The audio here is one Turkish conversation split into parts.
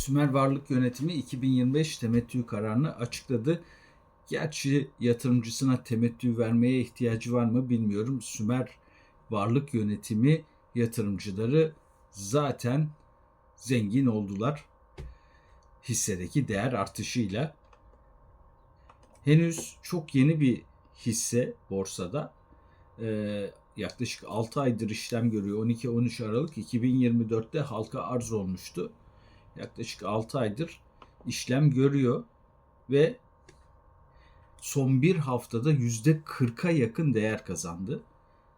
Sümer Varlık Yönetimi 2025 temettü kararını açıkladı. Gerçi yatırımcısına temettü vermeye ihtiyacı var mı bilmiyorum. Sümer Varlık Yönetimi yatırımcıları zaten zengin oldular hissedeki değer artışıyla. Henüz çok yeni bir hisse borsada. Ee, yaklaşık 6 aydır işlem görüyor. 12-13 Aralık 2024'te halka arz olmuştu. Yaklaşık 6 aydır işlem görüyor ve son bir haftada %40'a yakın değer kazandı.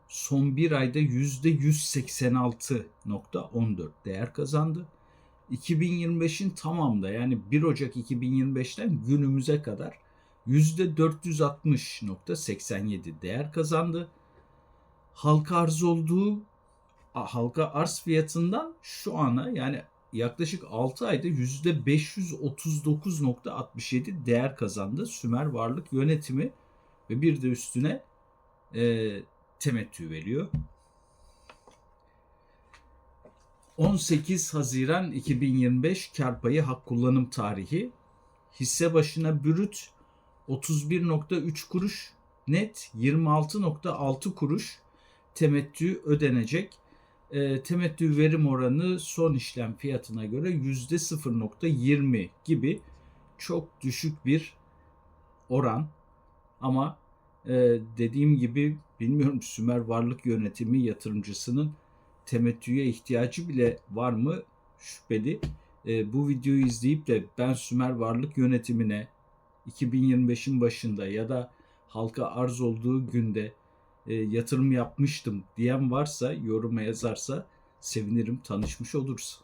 Son bir ayda %186.14 değer kazandı. 2025'in tamamda yani 1 Ocak 2025'ten günümüze kadar %460.87 değer kazandı. Halka arz olduğu halka arz fiyatından şu ana yani yaklaşık 6 ayda %539.67 değer kazandı Sümer Varlık Yönetimi ve bir de üstüne e, temettü veriyor. 18 Haziran 2025 kar payı hak kullanım tarihi. Hisse başına brüt 31.3 kuruş, net 26.6 kuruş temettü ödenecek. E, temettü verim oranı son işlem fiyatına göre %0.20 gibi çok düşük bir oran. Ama e, dediğim gibi bilmiyorum Sümer Varlık Yönetimi yatırımcısının temettüye ihtiyacı bile var mı şüpheli. E, bu videoyu izleyip de ben Sümer Varlık Yönetimine 2025'in başında ya da halka arz olduğu günde e, yatırım yapmıştım diyen varsa yoruma yazarsa sevinirim tanışmış oluruz.